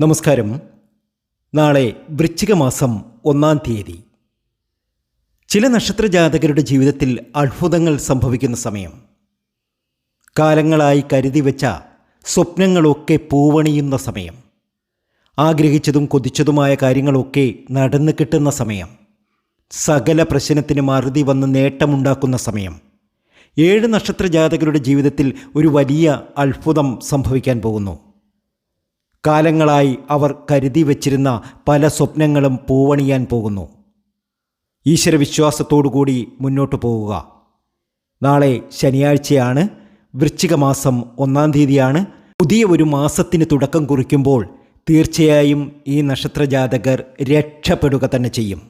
നമസ്കാരം. നാളെ വൃശ്ചിക മാസം ഒന്നാം തീയതി. ചില നക്ഷത്ര ജാതകരുടെ ജീവിതത്തിൽ അത്ഭുതങ്ങൾ സംഭവിക്കുന്ന സമയം. കാലങ്ങളായി കരുതി വെച്ച സ്വപ്നങ്ങളൊക്കെ പൂവണിയുന്ന സമയം. ആഗ്രഹിച്ചതും കൊതിച്ചതുമായ കാര്യങ്ങളൊക്കെ നടന്നു കിട്ടുന്ന സമയം. സകല പ്രശ്നത്തിന് മറുതി വന്ന് നേട്ടമുണ്ടാക്കുന്ന സമയം. ഏഴ് നക്ഷത്ര ജാതകരുടെ ജീവിതത്തിൽ ഒരു വലിയ അത്ഭുതം സംഭവിക്കാൻ പോകുന്നു. കാലങ്ങളായി അവർ കരുതി വച്ചിരുന്ന പല സ്വപ്നങ്ങളും പൂവണിയാൻ പോകുന്നു. ഈശ്വരവിശ്വാസത്തോടുകൂടി മുന്നോട്ടു പോവുക. നാളെ ശനിയാഴ്ചയാണ് വൃശ്ചികമാസം ഒന്നാം തീയതിയാണ്. പുതിയ ഒരു മാസത്തിന് തുടക്കം കുറിക്കുമ്പോൾ തീർച്ചയായും ഈ നക്ഷത്രജാതകർ രക്ഷപ്പെടുക തന്നെ ചെയ്യും.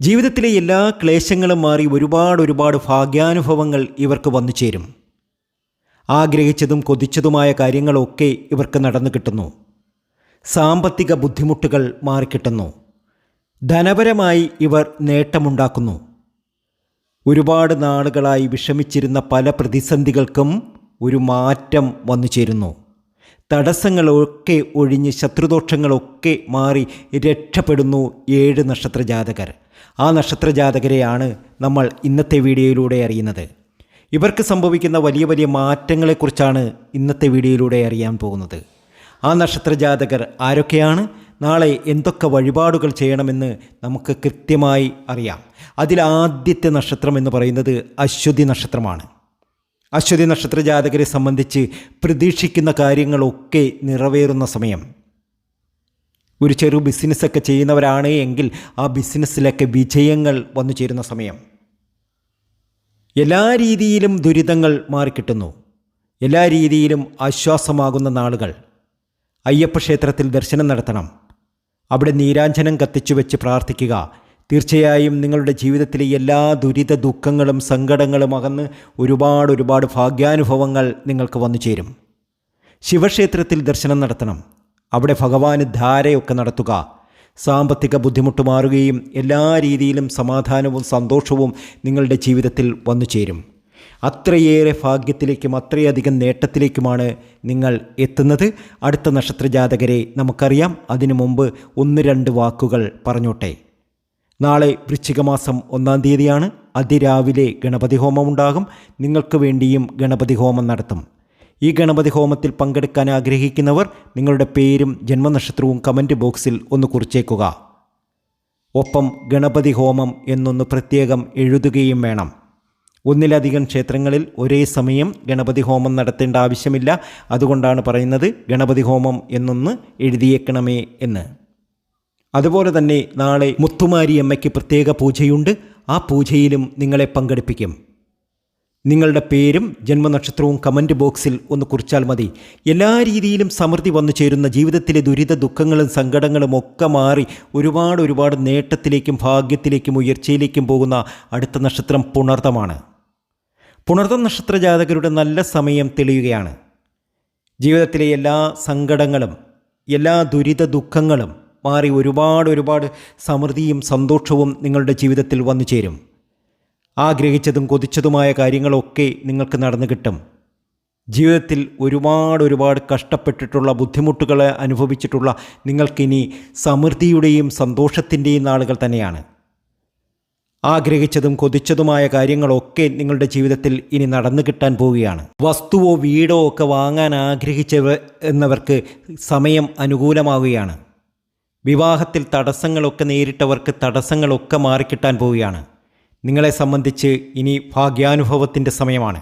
ജീവിതത്തിലെ എല്ലാ ക്ലേശങ്ങളും മാറി ഒരുപാട് ഒരുപാട് ഭാഗ്യാനുഭവങ്ങൾ ഇവർക്ക് വന്നു ചേരും. ആഗ്രഹിച്ചതും കൊതിച്ചതുമായ കാര്യങ്ങളൊക്കെ ഇവർക്ക് നടന്നു കിട്ടുന്നു. സാമ്പത്തിക ബുദ്ധിമുട്ടുകൾ മാറിക്കിട്ടുന്നു. ധനപരമായി ഇവർ നേട്ടമുണ്ടാക്കുന്നു. ഒരുപാട് നാളുകളായി വിഷമിച്ചിരുന്ന പല പ്രതിസന്ധികൾക്കും ഒരു മാറ്റം വന്നു ചേരുന്നു. തടസ്സങ്ങളൊക്കെ ഒഴിഞ്ഞ് ശത്രുദോഷങ്ങളൊക്കെ മാറി രക്ഷപ്പെടുന്നു ഏഴ് നക്ഷത്രജാതകർ. ആ നക്ഷത്രജാതകരെയാണ് നമ്മൾ ഇന്നത്തെ വീഡിയോയിലൂടെ അറിയുന്നത്. ഇവർക്ക് സംഭവിക്കുന്ന വലിയ വലിയ മാറ്റങ്ങളെക്കുറിച്ചാണ് ഇന്നത്തെ വീഡിയോയിലൂടെ അറിയാൻ പോകുന്നത്. ആ നക്ഷത്രജാതകർ ആരൊക്കെയാണ്? നാളെ എന്തൊക്കെ വഴിപാടുകൾ ചെയ്യണമെന്ന് നമുക്ക് കൃത്യമായി അറിയാം. അതിൽ ആദ്യത്തെ നക്ഷത്രം എന്ന് പറയുന്നത് അശ്വതി നക്ഷത്രമാണ്. അശ്വതി നക്ഷത്ര ജാതകരെ സംബന്ധിച്ച് പ്രതീക്ഷിക്കുന്ന കാര്യങ്ങളൊക്കെ നിറവേറുന്ന സമയം. ഒരു ചെറു ബിസിനസ്സൊക്കെ ചെയ്യുന്നവരാണ് എങ്കിൽ ആ ബിസിനസ്സിലൊക്കെ വിജയങ്ങൾ വന്നു ചേരുന്ന സമയം. എല്ലാ രീതിയിലും ദുരിതങ്ങൾ മാറിക്കിട്ടുന്നു. എല്ലാ രീതിയിലും ആശ്വാസമാകുന്ന നാളുകൾ. അയ്യപ്പ ക്ഷേത്രത്തിൽ ദർശനം നടത്തണം. അവിടെ നീരാഞ്ജനം കത്തിച്ചു വെച്ച് പ്രാർത്ഥിക്കുക. തീർച്ചയായും നിങ്ങളുടെ ജീവിതത്തിലെ എല്ലാ ദുരിത ദുഃഖങ്ങളും സങ്കടങ്ങളും അകന്ന് ഒരുപാട് ഒരുപാട് ഭാഗ്യാനുഭവങ്ങൾ നിങ്ങൾക്ക് വന്നു ചേരും. ശിവക്ഷേത്രത്തിൽ ദർശനം നടത്തണം. അവിടെ ഭഗവാന് ധാരയൊക്കെ നടത്തുക. സാമ്പത്തിക ബുദ്ധിമുട്ട് മാറുകയും എല്ലാ രീതിയിലും സമാധാനവും സന്തോഷവും നിങ്ങളുടെ ജീവിതത്തിൽ വന്നു ചേരും. അത്രയേറെ ഭാഗ്യത്തിലേക്കും അത്രയധികം നേട്ടത്തിലേക്കുമാണ് നിങ്ങൾ എത്തുന്നത്. അടുത്ത നക്ഷത്രജാതകരെ നമുക്കറിയാം. അതിനു മുമ്പ് ഒന്ന് രണ്ട് വാക്കുകൾ പറഞ്ഞോട്ടെ. നാളെ വൃശ്ചികമാസം ഒന്നാം തീയതിയാണ്. അതിരാവിലെ ഗണപതി ഹോമം ഉണ്ടാകും നിങ്ങൾക്ക് വേണ്ടിയും ഗണപതി ഹോമം നടത്തും. ഈ ഗണപതി ഹോമത്തിൽ പങ്കെടുക്കാൻ ആഗ്രഹിക്കുന്നവർ നിങ്ങളുടെ പേരും ജന്മനക്ഷത്രവും കമന്റ് ബോക്സിൽ ഒന്ന് കുറിച്ചേക്കുക. ഒപ്പം ഗണപതി ഹോമം എന്നൊന്ന് പ്രത്യേകം എഴുതുകയും വേണം. ഒന്നിലധികം ക്ഷേത്രങ്ങളിൽ ഒരേ സമയം ഗണപതി ഹോമം നടത്തേണ്ട ആവശ്യമില്ല. അതുകൊണ്ടാണ് പറയുന്നത് ഗണപതി ഹോമം എന്നൊന്ന് എഴുതിയേക്കണമേ എന്ന്. അതുപോലെ തന്നെ നാളെ മുത്തുമാരി അമ്മയ്ക്ക് പ്രത്യേക പൂജയുണ്ട്. ആ പൂജയിലും നിങ്ങളെ പങ്കെടുപ്പിക്കും. നിങ്ങളുടെ പേരും ജന്മനക്ഷത്രവും കമന്റ് ബോക്സിൽ ഒന്ന് കുറിച്ചാൽ മതി. എല്ലാ രീതിയിലും സമൃദ്ധി വന്നു ചേരുന്ന ജീവിതത്തിലെ ദുരിത ദുഃഖങ്ങളും സങ്കടങ്ങളും ഒക്കെ മാറി ഒരുപാട് ഒരുപാട് നേട്ടത്തിലേക്കും ഭാഗ്യത്തിലേക്കും ഉയർച്ചയിലേക്കും പോകുന്ന അടുത്ത നക്ഷത്രം പുണർത്തമാണ് പുണർത്തം നക്ഷത്ര ജാതകരുടെ നല്ല സമയം തെളിയുകയാണ്. ജീവിതത്തിലെ എല്ലാ സങ്കടങ്ങളും എല്ലാ ദുരിത ദുഃഖങ്ങളും മാറി ഒരുപാട് ഒരുപാട് സമൃദ്ധിയും സന്തോഷവും നിങ്ങളുടെ ജീവിതത്തിൽ വന്നു ചേരും. ആഗ്രഹിച്ചതും കൊതിച്ചതുമായ കാര്യങ്ങളൊക്കെ നിങ്ങൾക്ക് നടന്നു കിട്ടും. ജീവിതത്തിൽ ഒരുപാട് ഒരുപാട് കഷ്ടപ്പെട്ടിട്ടുള്ള ബുദ്ധിമുട്ടുകളെ അനുഭവിച്ചിട്ടുള്ള നിങ്ങൾക്കിനി സമൃദ്ധിയുടെയും സന്തോഷത്തിന്റെയും നാളുകൾ തന്നെയാണ്. ആഗ്രഹിച്ചതും കൊതിച്ചതുമായ കാര്യങ്ങളൊക്കെ നിങ്ങളുടെ ജീവിതത്തിൽ ഇനി നടന്നു കിട്ടാൻ പോവുകയാണ്. വസ്തുവോ വീടോ ഒക്കെ വാങ്ങാൻ ആഗ്രഹിച്ചവ എന്നവർക്ക് സമയം അനുകൂലമാവുകയാണ്. വിവാഹത്തിൽ തടസ്സങ്ങളൊക്കെ നേരിട്ടവർക്ക് തടസ്സങ്ങളൊക്കെ മാറിക്കിട്ടാൻ പോവുകയാണ്. നിങ്ങളെ സംബന്ധിച്ച് ഇനി ഭാഗ്യാനുഭവത്തിന്റെ സമയമാണ്.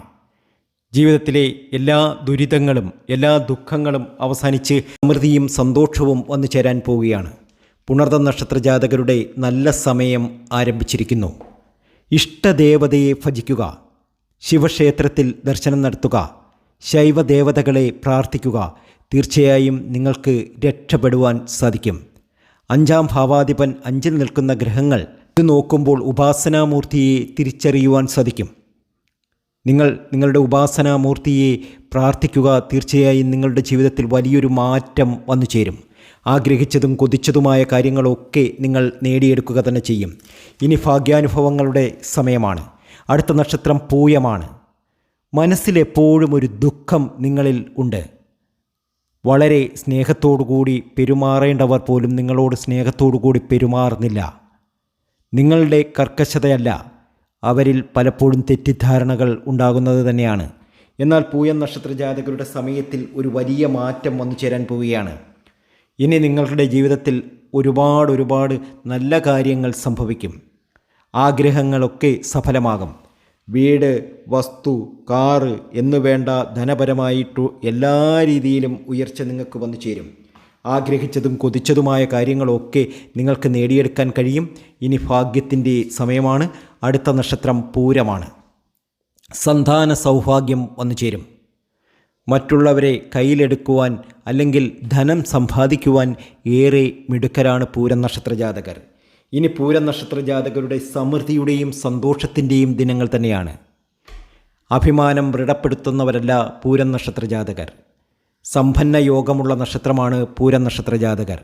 ജീവിതത്തിലെ എല്ലാ ദുരിതങ്ങളും എല്ലാ ദുഃഖങ്ങളും അവസാനിച്ച് സമൃദ്ധിയും സന്തോഷവും വന്നു ചേരാൻ പോവുകയാണ്. പുണർദ നക്ഷത്ര ജാതകരുടെ നല്ല സമയം ആരംഭിച്ചിരിക്കുന്നു. ഇഷ്ടദേവതയെ ഭജിക്കുക ശിവക്ഷേത്രത്തിൽ ദർശനം നടത്തുക ശൈവദേവതകളെ പ്രാർത്ഥിക്കുക തീർച്ചയായും നിങ്ങൾക്ക് രക്ഷപ്പെടുവാൻ സാധിക്കും. അഞ്ചാം ഭാവാധിപൻ അഞ്ചിൽ നിൽക്കുന്ന ഗ്രഹങ്ങൾ ഇത് നോക്കുമ്പോൾ ഉപാസനാമൂർത്തിയെ തിരിച്ചറിയുവാൻ സാധിക്കും. നിങ്ങൾ നിങ്ങളുടെ ഉപാസനാമൂർത്തിയെ പ്രാർത്ഥിക്കുക തീർച്ചയായും നിങ്ങളുടെ ജീവിതത്തിൽ വലിയൊരു മാറ്റം വന്നു ചേരും ആഗ്രഹിച്ചതും കൊതിച്ചതുമായ കാര്യങ്ങളൊക്കെ നിങ്ങൾ നേടിയെടുക്കുക തന്നെ ചെയ്യും. ഇനി ഭാഗ്യാനുഭവങ്ങളുടെ സമയമാണ്. അടുത്ത നക്ഷത്രം പൂയമാണ്. മനസ്സിലെപ്പോഴും ഒരു ദുഃഖം നിങ്ങളിൽ ഉണ്ട്. വളരെ സ്നേഹത്തോടുകൂടി പെരുമാറേണ്ടവർ പോലും നിങ്ങളോട് സ്നേഹത്തോടുകൂടി പെരുമാറുന്നില്ല. നിങ്ങളുടെ കർക്കശതയല്ല അവരിൽ പലപ്പോഴും തെറ്റിദ്ധാരണകൾ ഉണ്ടാകുന്നത് തന്നെയാണ്. എന്നാൽ പൂയം നക്ഷത്ര ജാതകരുടെ സമയത്തിൽ ഒരു വലിയ മാറ്റം വന്നു ചേരാൻ പോവുകയാണ്. ഇനി നിങ്ങളുടെ ജീവിതത്തിൽ ഒരുപാട് ഒരുപാട് നല്ല കാര്യങ്ങൾ സംഭവിക്കും. ആഗ്രഹങ്ങളൊക്കെ സഫലമാകും. വീട് വസ്തു കാറ് എന്നു വേണ്ട ധനപരമായിട്ടു എല്ലാ രീതിയിലും ഉയർച്ച നിങ്ങൾക്ക് വന്നു ചേരും. ആഗ്രഹിച്ചതും കൊതിച്ചതുമായ കാര്യങ്ങളൊക്കെ നിങ്ങൾക്ക് നേടിയെടുക്കാൻ കഴിയും. ഇനി ഭാഗ്യത്തിന്റെ സമയമാണ്. അടുത്ത നക്ഷത്രം പൂരമാണ്. സന്താന സൗഭാഗ്യം വന്നു ചേരും. മറ്റുള്ളവരെ കയ്യിലെടുക്കുവാൻ അല്ലെങ്കിൽ ധനം സമ്പാദിക്കുവാൻ ഏറെ മിടുക്കരാണ് പൂരം നക്ഷത്ര ജാതകർ ഇനി പൂരം നക്ഷത്ര ജാതകരുടെ സമൃദ്ധിയുടെയും സന്തോഷത്തിന്റെയും ദിനങ്ങൾ തന്നെയാണ്. അഭിമാനം ദൃഢപ്പെടുത്തുന്നവരല്ല പൂരം നക്ഷത്ര ജാതകർ സമ്പന്ന യോഗമുള്ള നക്ഷത്രമാണ് പൂരം നക്ഷത്ര ജാതകർ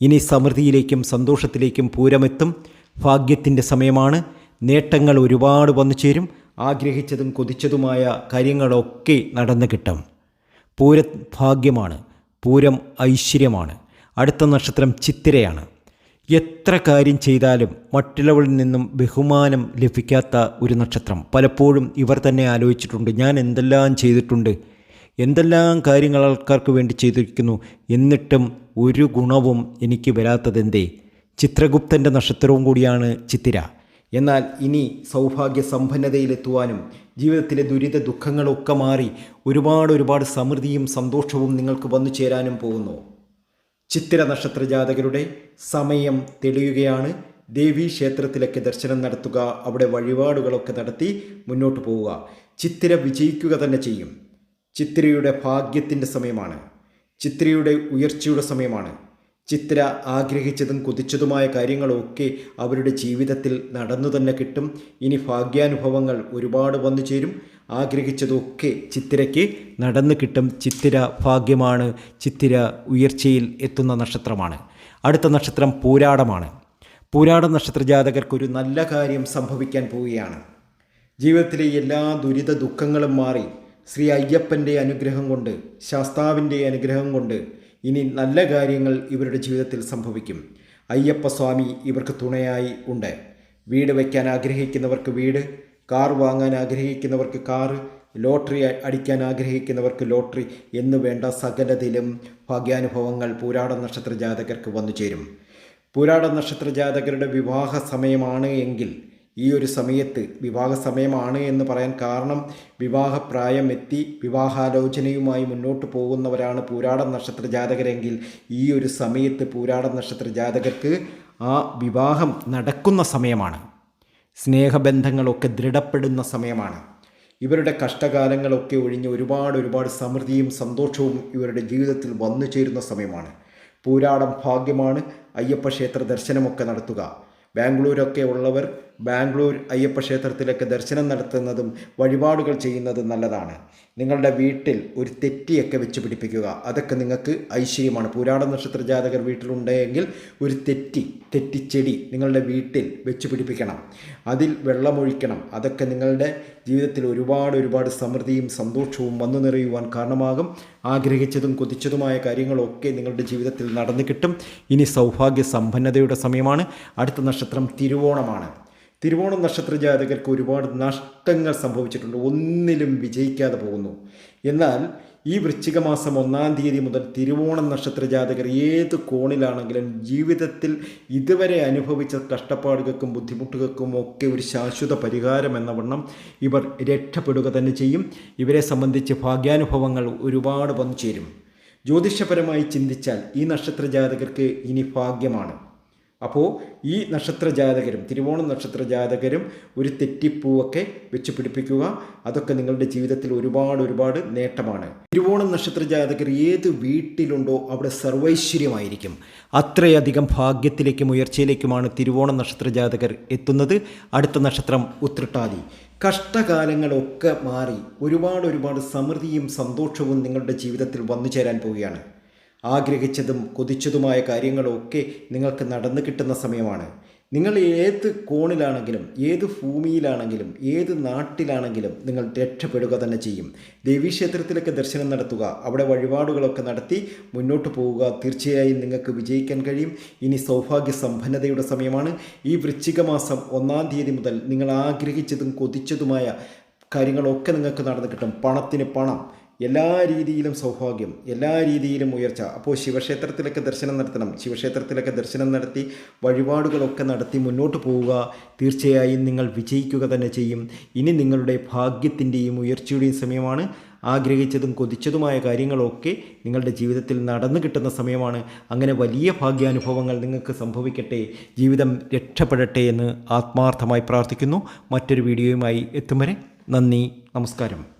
ഇനി സമൃദ്ധിയിലേക്കും സന്തോഷത്തിലേക്കും പൂരമെത്തും. ഭാഗ്യത്തിന്റെ സമയമാണ്. നേട്ടങ്ങൾ ഒരുപാട് വന്നു ചേരും ആഗ്രഹിച്ചതും കൊതിച്ചതുമായ കാര്യങ്ങളൊക്കെ നടന്നു കിട്ടും പൂര ഭാഗ്യമാണ് പൂരം ഐശ്വര്യമാണ്. അടുത്ത നക്ഷത്രം ചിത്തിരയാണ്. എത്ര കാര്യം ചെയ്താലും മറ്റുള്ളവരിൽ നിന്നും ബഹുമാനം ലഭിക്കാത്ത ഒരു നക്ഷത്രം. പലപ്പോഴും ഇവർ തന്നെ ആലോചിച്ചിട്ടുണ്ട് ഞാൻ എന്തെല്ലാം ചെയ്തിട്ടുണ്ട്? എന്തെല്ലാം കാര്യങ്ങൾ ആൾക്കാർക്ക് വേണ്ടി ചെയ്തിരിക്കുന്നു? എന്നിട്ടും ഒരു ഗുണവും എനിക്ക് വരാത്തതെന്തേ? ചിത്രഗുപ്തന്റെ നക്ഷത്രവും കൂടിയാണ് ചിത്തിര. എന്നാൽ ഇനി സൗഭാഗ്യ സമ്പന്നതയിലെത്തുവാനും ജീവിതത്തിലെ ദുരിത ദുഃഖങ്ങളൊക്കെ മാറി ഒരുപാട് ഒരുപാട് സമൃദ്ധിയും സന്തോഷവും നിങ്ങൾക്ക് വന്നു ചേരാനും പോകുന്നു. ചിത്തിര നക്ഷത്ര ജാതകരുടെ സമയം തെളിയുകയാണ്. ദേവി ക്ഷേത്രത്തിലൊക്കെ ദർശനം നടത്തുക അവിടെ വഴിപാടുകളൊക്കെ നടത്തി മുന്നോട്ട് പോവുക. ചിത്തിര വിജയിക്കുക തന്നെ ചെയ്യും. ചിത്തിരയുടെ ഭാഗ്യത്തിന്റെ സമയമാണ്. ചിത്രയുടെ ഉയർച്ചയുടെ സമയമാണ്. ചിത്ര ആഗ്രഹിച്ചതും കുതിച്ചതുമായ കാര്യങ്ങളൊക്കെ അവരുടെ ജീവിതത്തിൽ നടന്നു തന്നെ കിട്ടും. ഇനി ഭാഗ്യാനുഭവങ്ങൾ ഒരുപാട് വന്നു ചേരും. ആഗ്രഹിച്ചതൊക്കെ ചിത്തിരയ്ക്ക് നടന്നു കിട്ടും. ചിത്തിര ഭാഗ്യമാണ്. ചിത്തിര ഉയർച്ചയിൽ എത്തുന്ന നക്ഷത്രമാണ്. അടുത്ത നക്ഷത്രം പൂരാടമാണ്. പൂരാട നക്ഷത്ര ജാതകർക്കൊരു നല്ല കാര്യം സംഭവിക്കാൻ പോവുകയാണ്. ജീവിതത്തിലെ എല്ലാ ദുരിത ദുഃഖങ്ങളും മാറി ശ്രീ അയ്യപ്പന്റെ അനുഗ്രഹം കൊണ്ട് ശാസ്താവിന്റെ അനുഗ്രഹം കൊണ്ട് ഇനി നല്ല കാര്യങ്ങൾ ഇവരുടെ ജീവിതത്തിൽ സംഭവിക്കും. അയ്യപ്പസ്വാമി ഇവർക്ക് തുണയായി ഉണ്ട്. വീട് വയ്ക്കാൻ ആഗ്രഹിക്കുന്നവർക്ക് വീട് കാർ വാങ്ങാൻ ആഗ്രഹിക്കുന്നവർക്ക് കാർ ലോട്ടറി അടിക്കാൻ ആഗ്രഹിക്കുന്നവർക്ക് ലോട്ടറി എന്ന് വേണ്ട സകലതിലും ഭാഗ്യാനുഭവങ്ങൾ പൂരാട നക്ഷത്ര ജാതകർക്ക് വന്നു ചേരും പൂരാട നക്ഷത്ര ജാതകരുടെ വിവാഹ സമയമാണ് എങ്കിൽ ഈ ഒരു സമയത്ത് വിവാഹ സമയമാണ് എന്ന് പറയാൻ കാരണം വിവാഹപ്രായം എത്തി വിവാഹാലോചനയുമായി മുന്നോട്ട് പോകുന്നവരാണ് പൂരാട നക്ഷത്ര ജാതകരെങ്കിൽ ഈ ഒരു സമയത്ത് പൂരാട നക്ഷത്ര ജാതകർക്ക് ആ വിവാഹം നടക്കുന്ന സമയമാണ്. സ്നേഹബന്ധങ്ങളൊക്കെ ദൃഢപ്പെടുന്ന സമയമാണ്. ഇവരുടെ കഷ്ടകാലങ്ങളൊക്കെ ഒഴിഞ്ഞ് ഒരുപാട് ഒരുപാട് സമൃദ്ധിയും സന്തോഷവും ഇവരുടെ ജീവിതത്തിൽ വന്നു ചേരുന്ന സമയമാണ്. പൂരാടം ഭാഗ്യമാണ് അയ്യപ്പ ക്ഷേത്ര ദർശനമൊക്കെ നടത്തുക. ബാംഗ്ലൂരൊക്കെ ഉള്ളവർ ബാംഗ്ലൂർ അയ്യപ്പ ക്ഷേത്രത്തിലേക്ക് ദർശനം നടത്തുന്നതും വഴിപാടുകൾ ചെയ്യുന്നതും നല്ലതാണ്. നിങ്ങളുടെ വീട്ടിൽ ഒരു തെറ്റിയൊക്കെ വെച്ച് പിടിപ്പിക്കുക. അതൊക്കെ നിങ്ങൾക്ക് ഐശ്വര്യമാണ്. പുരാണ നക്ഷത്ര ജാതകർ വീട്ടിലുണ്ടെങ്കിൽ ഒരു തെറ്റി തെറ്റിച്ചെടി നിങ്ങളുടെ വീട്ടിൽ വെച്ച് പിടിപ്പിക്കണം. അതിൽ വെള്ളമൊഴിക്കണം. അതൊക്കെ നിങ്ങളുടെ ജീവിതത്തിൽ ഒരുപാട് ഒരുപാട് സമൃദ്ധിയും സന്തോഷവും വന്നു നിറയുവാൻ കാരണമാകും. ആഗ്രഹിച്ചതും കൊതിച്ചതുമായ കാര്യങ്ങളൊക്കെ നിങ്ങളുടെ ജീവിതത്തിൽ നടന്നു കിട്ടും. ഇനി സൗഭാഗ്യ സമ്പന്നതയുടെ സമയമാണ്. അടുത്ത നക്ഷത്രം തിരുവോണമാണ്. തിരുവോണം നക്ഷത്ര ജാതകർക്ക് ഒരുപാട് നഷ്ടങ്ങൾ സംഭവിച്ചിട്ടുണ്ട്. ഒന്നിലും വിജയിക്കാതെ പോകുന്നു. എന്നാൽ ഈ വൃശ്ചിക മാസം ഒന്നാം തീയതി മുതൽ തിരുവോണം നക്ഷത്ര ജാതകർ ഏത് കോണിലാണെങ്കിലും ജീവിതത്തിൽ ഇതുവരെ അനുഭവിച്ച കഷ്ടപ്പാടുകൾക്കും ബുദ്ധിമുട്ടുകൾക്കും ഒക്കെ ഒരു ശാശ്വത പരിഹാരം എന്ന വണ്ണം ഇവർ രക്ഷപ്പെടുക തന്നെ ചെയ്യും. ഇവരെ സംബന്ധിച്ച് ഭാഗ്യാനുഭവങ്ങൾ ഒരുപാട് വന്നു ചേരും ജ്യോതിഷപരമായി ചിന്തിച്ചാൽ ഈ നക്ഷത്ര ജാതകർക്ക് ഇനി ഭാഗ്യമാണ്. അപ്പോൾ ഈ നക്ഷത്ര ജാതകരും തിരുവോണം നക്ഷത്ര ജാതകരും ഒരു തെറ്റിപ്പൂവൊക്കെ വെച്ച് പിടിപ്പിക്കുക അതൊക്കെ നിങ്ങളുടെ ജീവിതത്തിൽ ഒരുപാട് ഒരുപാട് നേട്ടമാണ്. തിരുവോണം നക്ഷത്ര ജാതകർ ഏത് വീട്ടിലുണ്ടോ അവിടെ സർവൈശ്വര്യമായിരിക്കും. അത്രയധികം ഭാഗ്യത്തിലേക്കും ഉയർച്ചയിലേക്കുമാണ് തിരുവോണം നക്ഷത്ര ജാതകർ എത്തുന്നത്. അടുത്ത നക്ഷത്രം ഉത്രട്ടാതി. കഷ്ടകാലങ്ങളൊക്കെ മാറി ഒരുപാട് ഒരുപാട് സമൃദ്ധിയും സന്തോഷവും നിങ്ങളുടെ ജീവിതത്തിൽ വന്നു ചേരാൻ പോവുകയാണ്. ആഗ്രഹിച്ചതും കൊതിച്ചതുമായ കാര്യങ്ങളൊക്കെ നിങ്ങൾക്ക് നടന്നു കിട്ടുന്ന സമയമാണ്. നിങ്ങൾ ഏത് കോണിലാണെങ്കിലും ഏത് ഭൂമിയിലാണെങ്കിലും ഏത് നാട്ടിലാണെങ്കിലും നിങ്ങൾ രക്ഷപ്പെടുക തന്നെ ചെയ്യും. ദേവീക്ഷേത്രത്തിലൊക്കെ ദർശനം നടത്തുക അവിടെ വഴിപാടുകളൊക്കെ നടത്തി മുന്നോട്ട് പോവുക തീർച്ചയായും നിങ്ങൾക്ക് വിജയിക്കാൻ കഴിയും. ഇനി സൗഭാഗ്യ സമ്പന്നതയുടെ സമയമാണ്. ഈ വൃശ്ചിക മാസം ഒന്നാം തീയതി മുതൽ നിങ്ങൾ ആഗ്രഹിച്ചതും കൊതിച്ചതുമായ കാര്യങ്ങളൊക്കെ നിങ്ങൾക്ക് നടന്നു കിട്ടും. പണത്തിന് പണം എല്ലാ രീതിയിലും സൗഭാഗ്യം എല്ലാ രീതിയിലും ഉയർച്ച. അപ്പോൾ ശിവക്ഷേത്രത്തിലൊക്കെ ദർശനം നടത്തണം. ശിവക്ഷേത്രത്തിലൊക്കെ ദർശനം നടത്തി വഴിപാടുകളൊക്കെ നടത്തി മുന്നോട്ട് പോവുക. തീർച്ചയായും നിങ്ങൾ വിജയിക്കുക തന്നെ ചെയ്യും. ഇനി നിങ്ങളുടെ ഭാഗ്യത്തിന്റെയും ഉയർച്ചയുടെയും സമയമാണ്. ആഗ്രഹിച്ചതും കൊതിച്ചതുമായ കാര്യങ്ങളൊക്കെ നിങ്ങളുടെ ജീവിതത്തിൽ നടന്നു കിട്ടുന്ന സമയമാണ്. അങ്ങനെ വലിയ ഭാഗ്യാനുഭവങ്ങൾ നിങ്ങൾക്ക് സംഭവിക്കട്ടെ. ജീവിതം രക്ഷപ്പെടട്ടെ എന്ന് ആത്മാർത്ഥമായി പ്രാർത്ഥിക്കുന്നു. മറ്റൊരു വീഡിയോയുമായി എത്തും വരെ നന്ദി നമസ്കാരം.